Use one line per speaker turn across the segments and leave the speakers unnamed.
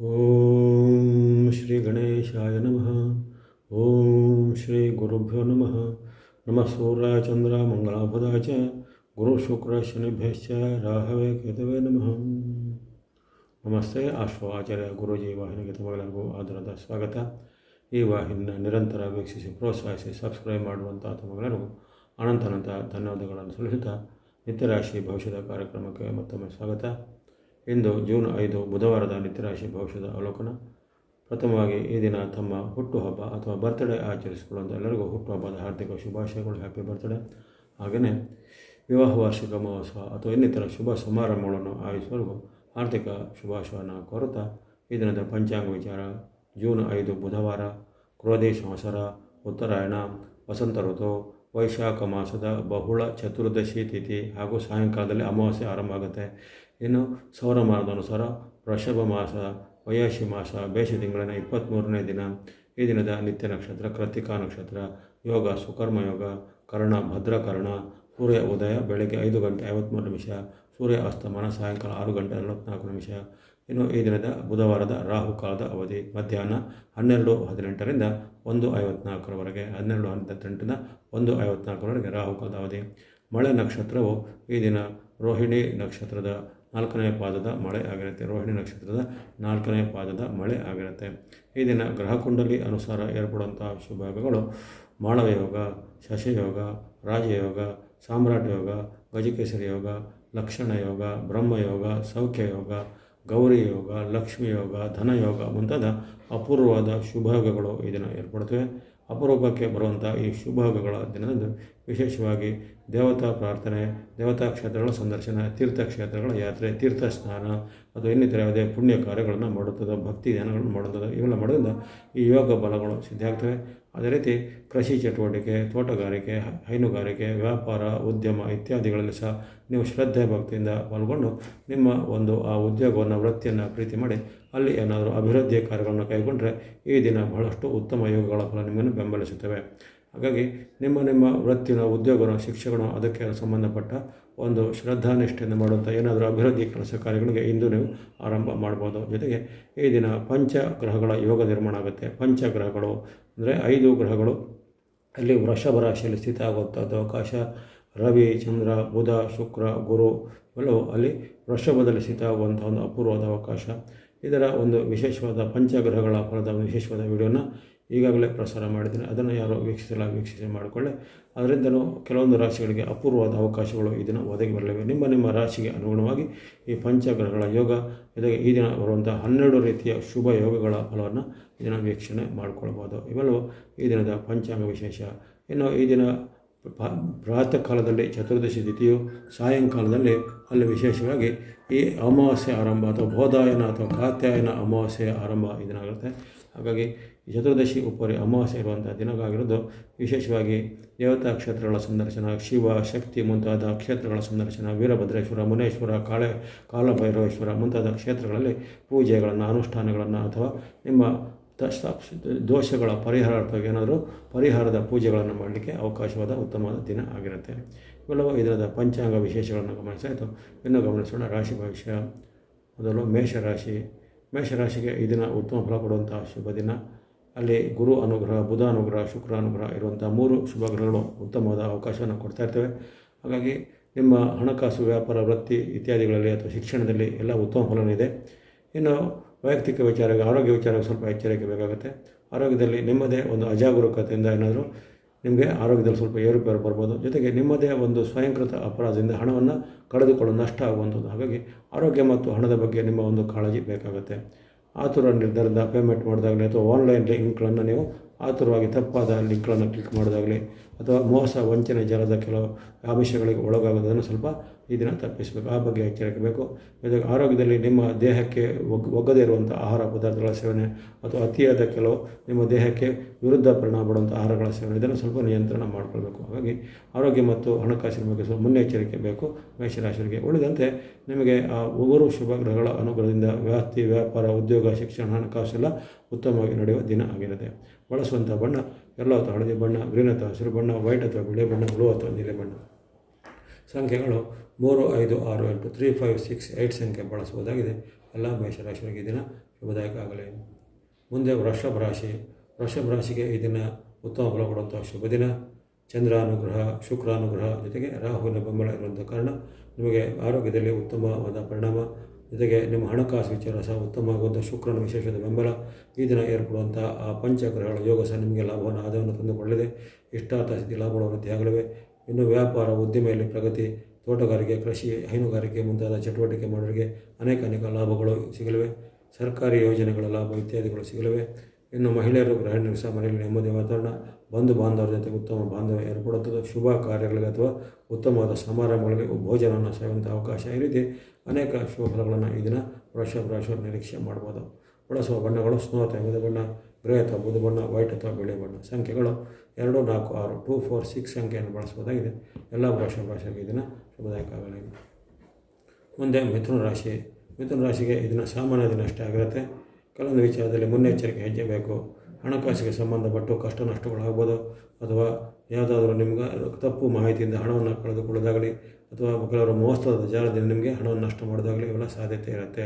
ಓಂ ಶ್ರೀ ಗಣೇಶಾಯ ನಮಃ ಓಂ ಶ್ರೀ ಗುರುಭ್ಯೋ ನಮಃ ನಮಃ ಸೂರ್ಯ ಚಂದ್ರ ಮಂಗಳಾಭುಧ ಚ ಗುರು ಶುಕ್ರ ಶನಿಭ್ಯಶ್ಚ ರಾಹವೇ ಕೇತವೇ ನಮಃ ನಮಸ್ತೆ ಆಶ್ವ ಆಚಾರ್ಯ ಗುರೂಜಿ ವಾಹಿನಿಗೆ ತಮಗೆಲ್ಲರಿಗೂ ಆಧಾರದ ಸ್ವಾಗತ ಈ ವಾಹಿನಿನ ನಿರಂತರ ವೀಕ್ಷಿಸಿ ಪ್ರೋತ್ಸಾಹಿಸಿ ಸಬ್ಸ್ಕ್ರೈಬ್ ಮಾಡುವಂಥ ತಮಗೆಲ್ಲರಿಗೂ ಅನಂತ ಅನಂತ ಧನ್ಯವಾದಗಳನ್ನು ಸಲ್ಲಿಸುತ್ತಾ ನಿತ್ಯರಾಶಿ ಭವಿಷ್ಯದ ಕಾರ್ಯಕ್ರಮಕ್ಕೆ ಮತ್ತೊಮ್ಮೆ ಸ್ವಾಗತ ಇಂದು ಜೂನ್ ಐದು ಬುಧವಾರದ ನಿತ್ಯರಾಶಿ ಭವಿಷ್ಯದ ಅವಲೋಕನ. ಪ್ರಥಮವಾಗಿ ಈ ದಿನ ತಮ್ಮ ಹುಟ್ಟುಹಬ್ಬ ಅಥವಾ ಬರ್ತ್ಡೇ ಆಚರಿಸಿಕೊಳ್ಳುವಂಥ ಎಲ್ಲರಿಗೂ ಹುಟ್ಟುಹಬ್ಬದ ಹಾರ್ದಿಕ ಶುಭಾಶಯಗಳು ಹ್ಯಾಪಿ ಬರ್ತ್ಡೇ ಹಾಗೆಯೇ ವಿವಾಹ, ವಾರ್ಷಿಕ ಮಹೋತ್ಸವ ಅಥವಾ ಇನ್ನಿತರ ಶುಭ ಸಮಾರಂಭಗಳನ್ನು ಆಯೋಜಿಸುವವರೆಗೂ ಆರ್ಥಿಕ ಶುಭಾಶಯವನ್ನು ಕೋರುತ್ತಾ ಈ ದಿನದ ಪಂಚಾಂಗ ವಿಚಾರ. ಜೂನ್ ಐದು ಬುಧವಾರ, ಕ್ರೋಧಿ ಸಂವಸರ ಉತ್ತರಾಯಣ, ವಸಂತ ಋತು, ವೈಶಾಖ ಮಾಸದ ಬಹುಳ ಚತುರ್ದಶಿ ತಿಥಿ ಹಾಗೂ ಸಾಯಂಕಾಲದಲ್ಲಿ ಅಮಾವಾಸ್ಯೆ ಆರಂಭ ಆಗುತ್ತೆ. ಇನ್ನು ಸೌರಮಾನದ ಅನುಸಾರ ವೃಷಭ ಮಾಸ ವಯಾಶಿ ಮಾಸ, ಬೇಷ ತಿಂಗಳಿನ ಇಪ್ಪತ್ತ್ಮೂರನೇ ದಿನ, ಈ ದಿನದ ನಿತ್ಯ ನಕ್ಷತ್ರ ಕೃತಿಕಾ ನಕ್ಷತ್ರ, ಯೋಗ, ಸುಕರ್ಮ ಯೋಗ, ಕರ್ಣ ಭದ್ರಕರ್ಣ ಸೂರ್ಯ ಉದಯ, ಬೆಳಗ್ಗೆ ಐದು ಗಂಟೆ ಐವತ್ತ್ಮೂರು ನಿಮಿಷ, ಸೂರ್ಯ ಅಸ್ತಮಾನ, ಸಾಯಂಕಾಲ ಆರು ಗಂಟೆ ನಲವತ್ತ್ನಾಲ್ಕು ನಿಮಿಷ. ಇನ್ನು ಈ ದಿನದ ಬುಧವಾರದ ರಾಹುಕಾಲದ ಅವಧಿ, ಮಧ್ಯಾಹ್ನ ಹನ್ನೆರಡು ಹದಿನೆಂಟರಿಂದ ಒಂದು ಐವತ್ನಾಲ್ಕರವರೆಗೆ, ಹನ್ನೆರಡು ಹದಿನೆಂಟರಿಂದ ಒಂದು ಐವತ್ನಾಲ್ಕರವರೆಗೆ ರಾಹುಕಾಲದ ಅವಧಿ. ಮಳೆ ನಕ್ಷತ್ರವು ಈ ದಿನ ರೋಹಿಣಿ ನಕ್ಷತ್ರದ ನಾಲ್ಕನೇ ಪಾದದ ಮಳೆ ಆಗಿರುತ್ತೆ. ರೋಹಿಣಿ ನಕ್ಷತ್ರದ ನಾಲ್ಕನೇ ಪಾದದ ಮಳೆ ಆಗಿರುತ್ತೆ. ಈ ದಿನ ಗ್ರಹಕುಂಡಲಿ ಅನುಸಾರ ಏರ್ಪಡುವಂತಹ ಶುಭಯೋಗಗಳು ಮಾಳವ ಯೋಗ ಶಶಯೋಗ, ರಾಜಯೋಗ ಸಾಮ್ರಾಟ ಯೋಗ ಗಜಕೇಸರಿ ಯೋಗ, ಲಕ್ಷಣ ಯೋಗ ಬ್ರಹ್ಮಯೋಗ ಸೌಖ್ಯ ಯೋಗ, ಗೌರಿ ಯೋಗ, ಲಕ್ಷ್ಮಿ ಯೋಗ ಧನಯೋಗ ಮುಂತಾದ ಅಪೂರ್ವವಾದ ಶುಭಯೋಗಗಳು ಈ ದಿನ ಏರ್ಪಡುತ್ತವೆ. ಅಪರೂಪಕ್ಕೆ ಬರುವಂಥ ಈ ಶುಭಾಗಗಳ ದಿನದಂದು ವಿಶೇಷವಾಗಿ ದೇವತಾ ಪ್ರಾರ್ಥನೆ, ದೇವತಾ ಕ್ಷೇತ್ರಗಳ ಸಂದರ್ಶನ, ತೀರ್ಥಕ್ಷೇತ್ರಗಳ ಯಾತ್ರೆ ತೀರ್ಥ ಸ್ನಾನ ಅಥವಾ ಇನ್ನಿತರ ಯಾವುದೇ ಪುಣ್ಯ ಕಾರ್ಯಗಳನ್ನು ಮಾಡುತ್ತದೆ ಭಕ್ತಿ ಧ್ಯಾನಗಳನ್ನು ಮಾಡುತ್ತದೆ ಇವೆಲ್ಲ ಮಾಡೋದ್ರಿಂದ ಈ ಯೋಗ ಬಲಗಳು ಸಿದ್ಧಿಯಾಗ್ತವೆ ಅದೇ ರೀತಿ ಕೃಷಿ ಚಟುವಟಿಕೆ, ತೋಟಗಾರಿಕೆ, ಹೈನುಗಾರಿಕೆ, ವ್ಯಾಪಾರ, ಉದ್ಯಮ ಇತ್ಯಾದಿಗಳಲ್ಲಿ ಸಹ ನೀವು ಶ್ರದ್ಧೆ ಭಕ್ತಿಯಿಂದ ಪಾಲ್ಗೊಂಡು ನಿಮ್ಮ ಒಂದು ಆ ಉದ್ಯೋಗವನ್ನು, ವೃತ್ತಿಯನ್ನು ಪ್ರೀತಿ ಮಾಡಿ ಅಲ್ಲಿ ಏನಾದರೂ ಅಭಿವೃದ್ಧಿಯ ಕಾರ್ಯಗಳನ್ನು ಕೈಗೊಂಡರೆ ಈ ದಿನ ಬಹಳಷ್ಟು ಉತ್ತಮ ಯೋಗಗಳ ಫಲ ನಿಮ್ಮನ್ನು ಬೆಂಬಲಿಸುತ್ತವೆ. ಹಾಗಾಗಿ ನಿಮ್ಮ ನಿಮ್ಮ ವೃತ್ತಿನ, ಉದ್ಯೋಗನ ಶಿಕ್ಷೆಗಳು ಅದಕ್ಕೆ ಸಂಬಂಧಪಟ್ಟ ಒಂದು ಶ್ರದ್ಧಾನಿಷ್ಠೆಯನ್ನು ಮಾಡುವಂಥ ಏನಾದರೂ ಅಭಿವೃದ್ಧಿ ಕೆಲಸ ಕಾರ್ಯಗಳಿಗೆ ಇಂದು ನೀವು ಆರಂಭ ಮಾಡ್ಬೋದು. ಜೊತೆಗೆ ಈ ದಿನ ಪಂಚ ಗ್ರಹಗಳ ಯೋಗ ನಿರ್ಮಾಣ ಆಗುತ್ತೆ. ಪಂಚಗ್ರಹಗಳು ಅಂದರೆ ಐದು ಗ್ರಹಗಳು. ಅಲ್ಲಿ ವೃಷಭ ರಾಶಿಯಲ್ಲಿ ಸ್ಥಿತ ಆಗುವಂಥದ್ದು. ಅವಕಾಶ ರವಿ, ಚಂದ್ರ, ಬುಧ, ಶುಕ್ರ, ಗುರು ಇವೆಲ್ಲವೂ ಅಲ್ಲಿ ವೃಷಭದಲ್ಲಿ ಸ್ಥಿತ ಆಗುವಂಥ ಒಂದು ಅಪೂರ್ವದ ಅವಕಾಶ. ಇದರ ಒಂದು ವಿಶೇಷವಾದ ಪಂಚಗ್ರಹಗಳ ಫಲದ ಒಂದು ವಿಶೇಷವಾದ ವಿಡಿಯೋನ ಈಗಾಗಲೇ ಪ್ರಸಾರ ಮಾಡಿದ್ದೀನಿ. ಅದನ್ನು ಯಾರು ವೀಕ್ಷಿಸಲ್ಲ ವೀಕ್ಷಿಸಿ ಮಾಡಿಕೊಳ್ಳಿ. ಅದರಿಂದಲೂ ಕೆಲವೊಂದು ರಾಶಿಗಳಿಗೆ ಅಪೂರ್ವವಾದ ಅವಕಾಶಗಳು ಈ ದಿನ ಒದಗಿ ಬರಲಿವೆ. ನಿಮ್ಮ ನಿಮ್ಮ ರಾಶಿಗೆ ಅನುಗುಣವಾಗಿ ಈ ಪಂಚಗ್ರಹಗಳ ಯೋಗ ಜೊತೆಗೆ ಈ ದಿನ ಬರುವಂಥ ಹನ್ನೆರಡು ರೀತಿಯ ಶುಭ ಯೋಗಗಳ ಫಲವನ್ನು ಈ ದಿನ ವೀಕ್ಷಣೆ ಮಾಡಿಕೊಳ್ಬೋದು. ಇವೆಲ್ಲವೂ ಈ ದಿನದ ಪಂಚಾಂಗ ವಿಶೇಷ. ಇನ್ನು ಈ ದಿನ ಪ್ರಾತಃ ಕಾಲದಲ್ಲಿ ಚತುರ್ದಶಿ ತಿಥಿಯು ಸಾಯಂಕಾಲದಲ್ಲಿ ಅಲ್ಲಿ ವಿಶೇಷವಾಗಿ ಈ ಅಮಾವಾಸ್ಯೆ ಆರಂಭ ಅಥವಾ ಬೋಧಾಯನ ಅಥವಾ ಕಾತ್ಯಾಯನ ಅಮಾವಾಸ್ಯೆಯ ಆರಂಭ ಈ ದಿನ ಆಗುತ್ತೆ ಹಾಗಾಗಿ ಚತುರ್ದಶಿ ಉಪರಿ ಅಮಾವಾಸ್ಯೆ ಇರುವಂಥ ದಿನವಾಗಿರೋದು ವಿಶೇಷವಾಗಿ ದೇವತಾ ಕ್ಷೇತ್ರಗಳ ಸಂದರ್ಶನ, ಶಿವ ಶಕ್ತಿ ಮುಂತಾದ ಕ್ಷೇತ್ರಗಳ ಸಂದರ್ಶನ, ವೀರಭದ್ರೇಶ್ವರ, ಮುನೇಶ್ವರ, ಕಾಳೆ, ಕಾಲಭೈರವೇಶ್ವರ ಮುಂತಾದ ಕ್ಷೇತ್ರಗಳಲ್ಲಿ ಪೂಜೆಗಳನ್ನು, ಅನುಷ್ಠಾನಗಳನ್ನು ಅಥವಾ ನಿಮ್ಮ ದೋಷಗಳ ಪರಿಹಾರಾರ್ಥವಾಗಿ ಏನಾದರೂ ಪರಿಹಾರದ ಪೂಜೆಗಳನ್ನು ಮಾಡಲಿಕ್ಕೆ ಅವಕಾಶವಾದ ಉತ್ತಮವಾದ ದಿನ ಆಗಿರುತ್ತೆ. ಇವೆಲ್ಲವೂ ಇದರದ ಪಂಚಾಂಗ ವಿಶೇಷಗಳನ್ನು ಗಮನಿಸಾಯಿತು ಇನ್ನು ಗಮನಿಸೋಣ ರಾಶಿ ಭವಿಷ್ಯ. ಮೊದಲು ಮೇಷರಾಶಿ. ಮೇಷರಾಶಿಗೆ ಈ ದಿನ ಉತ್ತಮ ಫಲ ಕೊಡುವಂಥ ಶುಭ ದಿನ. ಅಲ್ಲಿ ಗುರು ಅನುಗ್ರಹ, ಬುಧ ಅನುಗ್ರಹ, ಶುಕ್ರ ಅನುಗ್ರಹ ಇರುವಂಥ ಮೂರು ಶುಭ ಗ್ರಹಗಳು ಉತ್ತಮವಾದ ಅವಕಾಶವನ್ನು ಕೊಡ್ತಾ ಇರ್ತವೆ. ಹಾಗಾಗಿ ನಿಮ್ಮ ಹಣಕಾಸು, ವ್ಯಾಪಾರ, ವೃತ್ತಿ ಇತ್ಯಾದಿಗಳಲ್ಲಿ ಅಥವಾ ಶಿಕ್ಷಣದಲ್ಲಿ ಎಲ್ಲ ಉತ್ತಮ ಫಲವಿದೆ ಇನ್ನು ವೈಯಕ್ತಿಕ ವಿಚಾರಕ್ಕೆ, ಆರೋಗ್ಯ ವಿಚಾರ ಸ್ವಲ್ಪ ಎಚ್ಚರಿಕೆ ಬೇಕಾಗುತ್ತೆ. ಆರೋಗ್ಯದಲ್ಲಿ ನಿಮ್ಮದೇ ಒಂದು ಅಜಾಗರೂಕತೆಯಿಂದ ಏನಾದರೂ ನಿಮಗೆ ಆರೋಗ್ಯದಲ್ಲಿ ಸ್ವಲ್ಪ ಏರುಪೇರು ಬರ್ಬೋದು. ಜೊತೆಗೆ ನಿಮ್ಮದೇ ಒಂದು ಸ್ವಯಂಕೃತ ಅಪರಾಧದಿಂದ ಹಣವನ್ನು ಕಳೆದುಕೊಳ್ಳಲು ನಷ್ಟ ಆಗುವಂಥದ್ದು. ಹಾಗಾಗಿ ಆರೋಗ್ಯ ಮತ್ತು ಹಣದ ಬಗ್ಗೆ ನಿಮ್ಮ ಒಂದು ಕಾಳಜಿ ಬೇಕಾಗುತ್ತೆ. ಆತುರ ನಿರ್ಧಾರದ ಪೇಮೆಂಟ್ ಮಾಡಿದಾಗಲಿ ಅಥವಾ ಆನ್ಲೈನ್ ಲಿಂಕ್ಗಳನ್ನು ನೀವು ಆತುರವಾಗಿ ತಪ್ಪಾದ ಲಿಂಕ್ಗಳನ್ನು ಕ್ಲಿಕ್ ಮಾಡೋದಾಗಲಿ ಅಥವಾ ಮೋಸ, ವಂಚನೆ, ಜಾಲದ ಕೆಲವು ಆಮಿಷಗಳಿಗೆ ಒಳಗಾಗೋದನ್ನು ಸ್ವಲ್ಪ ಇದನ್ನು ದಿನ ತಪ್ಪಿಸಬೇಕು. ಆ ಬಗ್ಗೆ ಎಚ್ಚರಿಕಬೇಕು ಜೊತೆಗೆ ಆರೋಗ್ಯದಲ್ಲಿ ನಿಮ್ಮ ದೇಹಕ್ಕೆ ಒಗ್, ಒಗ್ಗದೇ ಇರುವಂಥ ಆಹಾರ ಪದಾರ್ಥಗಳ ಸೇವನೆ ಅಥವಾ ಅತಿಯಾದ ಕೆಲವು ನಿಮ್ಮ ದೇಹಕ್ಕೆ ವಿರುದ್ಧ ಪರಿಣಾಮ ಬೀಳುವಂಥ ಆಹಾರಗಳ ಸೇವನೆ, ಇದನ್ನು ಸ್ವಲ್ಪ ನಿಯಂತ್ರಣ ಮಾಡಿಕೊಳ್ಬೇಕು. ಹಾಗಾಗಿ ಆರೋಗ್ಯ ಮತ್ತು ಹಣಕಾಸಿನ ಬಗ್ಗೆ ಸ್ವಲ್ಪ ಮುನ್ನೆಚ್ಚರಿಕೆ ಬೇಕು. ಮೇಷರಾಶಿಯವರಿಗೆ ಉಳಿದಂತೆ ನಿಮಗೆ, ಆ ಉಗುರು ಶುಭ ಗ್ರಹಗಳ ಅನುಗ್ರಹದಿಂದ ವ್ಯಾಪ್ತಿ, ವ್ಯಾಪಾರ, ಉದ್ಯೋಗ, ಶಿಕ್ಷಣ, ಹಣಕಾಸು ಎಲ್ಲ ಉತ್ತಮವಾಗಿ ನಡೆಯುವ ದಿನ ಆಗಿರುತ್ತೆ ಬಳಸುವಂಥ ಬಣ್ಣ, ಎಲ್ಲೋ ಅಥವಾ ಹಳದಿ ಬಣ್ಣ, ಗ್ರೀನ್ ಅಥವಾ ಹಸಿರು ಬಣ್ಣ, ವೈಟ್ ಅಥವಾ ಬಿಳಿ ಬಣ್ಣ, ಬ್ಲೂ ಅಥವಾ ನೀಲಿ ಬಣ್ಣ. ಸಂಖ್ಯೆಗಳು ಮೂರು, ಐದು, ಆರು, ಎಂಟು, ತ್ರೀ, ಫೈವ್, ಸಿಕ್ಸ್ ಏಯ್ಟ್ ಸಂಖ್ಯೆ ಬಳಸಬಹುದಾಗಿದೆ. ಎಲ್ಲ ಮೇಷರಾಶಿಯವರಿಗೆ ದಿನ ಶುಭದಾಯಕ ಆಗಲಿ. ಮುಂದೆ ವೃಷಭ ರಾಶಿ. ವೃಷಭ ರಾಶಿಗೆ ಈ ದಿನ ಉತ್ತಮ ಫಲ ಕೊಡುವಂಥ ಶುಭ ದಿನ. ಚಂದ್ರಾನುಗ್ರಹ ಶುಕ್ರ ಅನುಗ್ರಹ ಜೊತೆಗೆ ರಾಹುವಿನ ಬೆಂಬಲ ಇರುವಂಥ ಕಾರಣ ನಿಮಗೆ ಆರೋಗ್ಯದಲ್ಲಿ ಉತ್ತಮವಾದ ಪರಿಣಾಮ. ಜೊತೆಗೆ ನಿಮ್ಮ ಹಣಕಾಸು ವಿಚಾರ ಸಹ ಉತ್ತಮವಾಗುವಂಥ ಶುಕ್ರನ ವಿಶೇಷದ ಬೆಂಬಲ. ಈ ದಿನ ಏರ್ಪಡುವಂಥ ಆ ಪಂಚಗ್ರಹಗಳ ಯೋಗ ಸಹ ನಿಮಗೆ ಲಾಭವನ್ನು, ಆದಾಯವನ್ನು ತಂದುಕೊಳ್ಳಲಿದೆ ಇಷ್ಟಾರ್ಥ ಸ್ಥಿತಿ ಲಾಭಗಳು ವೃದ್ಧಿಯಾಗಲಿವೆ ಇನ್ನು ವ್ಯಾಪಾರ, ಉದ್ದಿಮೆಯಲ್ಲಿ ಪ್ರಗತಿ, ತೋಟಗಾರಿಕೆ, ಕೃಷಿ, ಹೈನುಗಾರಿಕೆ ಮುಂತಾದ ಚಟುವಟಿಕೆ ಮಾಡೋರಿಗೆ ಅನೇಕ ಅನೇಕ ಲಾಭಗಳು ಸಿಗಲಿವೆ. ಸರ್ಕಾರಿ ಯೋಜನೆಗಳ ಲಾಭ ಇತ್ಯಾದಿಗಳು ಸಿಗಲಿವೆ. ಇನ್ನು ಮಹಿಳೆಯರು, ಗೃಹಿಣಿಯರು ಸಹ ಮನೆಯಲ್ಲಿ ನೆಮ್ಮದಿ ವಾತಾವರಣ, ಬಂಧು ಬಾಂಧವರ ಜೊತೆ ಉತ್ತಮ ಬಾಂಧವ್ಯ ಏರ್ಪಡುತ್ತದೆ. ಶುಭ ಕಾರ್ಯಗಳಿಗೆ ಅಥವಾ ಉತ್ತಮವಾದ ಸಮಾರಂಭಗಳಿಗೆ ಭೋಜನವನ್ನು ಸೇವಂಥ ಅವಕಾಶ ಈ ರೀತಿ ಅನೇಕ ಶುಭ ಫಲಗಳನ್ನು ಈ ದಿನ ವೃಷ ರಾಶಿಯವರು ನಿರೀಕ್ಷೆ ಮಾಡ್ಬೋದು ಬಳಸುವ ಬಣ್ಣಗಳು, ಸ್ನೋ ಅಥವಾ ಬುಧ ಬಣ್ಣ, ಗ್ರೇ ಅಥವಾ ಬುಧ ಬಣ್ಣ, ವೈಟ್ ಅಥವಾ ಬಿಳಿ ಬಣ್ಣ ಸಂಖ್ಯೆಗಳು ಎರಡು, ನಾಲ್ಕು, ಆರು, ಟೂ, ಫೋರ್, ಸಿಕ್ಸ್ ಸಂಖ್ಯೆಯನ್ನು ಬಳಸ್ಬೋದಾಗಿದೆ ಎಲ್ಲ ಭಾಷಾ ಭಾಷೆಗೆ ಈ ದಿನ ಶುಭದಾಯಕವಾಗಲಿದೆ ಮುಂದೆ ಮಿಥುನ ರಾಶಿ. ಮಿಥುನ ರಾಶಿಗೆ ಇದನ್ನು ಸಾಮಾನ್ಯ ದಿನ ಅಷ್ಟೇ ಆಗಿರುತ್ತೆ. ಕೆಲವೊಂದು ವಿಚಾರದಲ್ಲಿ ಮುನ್ನೆಚ್ಚರಿಕೆ ಹೆಜ್ಜೆ ಬೇಕು ಹಣಕಾಸಿಗೆ ಸಂಬಂಧಪಟ್ಟು ಕಷ್ಟ ನಷ್ಟಗಳಾಗ್ಬೋದು ಅಥವಾ ಯಾವುದಾದ್ರೂ ನಿಮ್ಗೆ ತಪ್ಪು ಮಾಹಿತಿಯಿಂದ ಹಣವನ್ನು ಕಳೆದುಕೊಳ್ಳೋದಾಗಲಿ, ಅಥವಾ ಕೆಲವರು ಮೋಸದ ಜಾಲದಿಂದ ನಿಮಗೆ ಹಣವನ್ನು ನಷ್ಟ ಮಾಡೋದಾಗಲಿ ಇವೆಲ್ಲ ಸಾಧ್ಯತೆ ಇರುತ್ತೆ.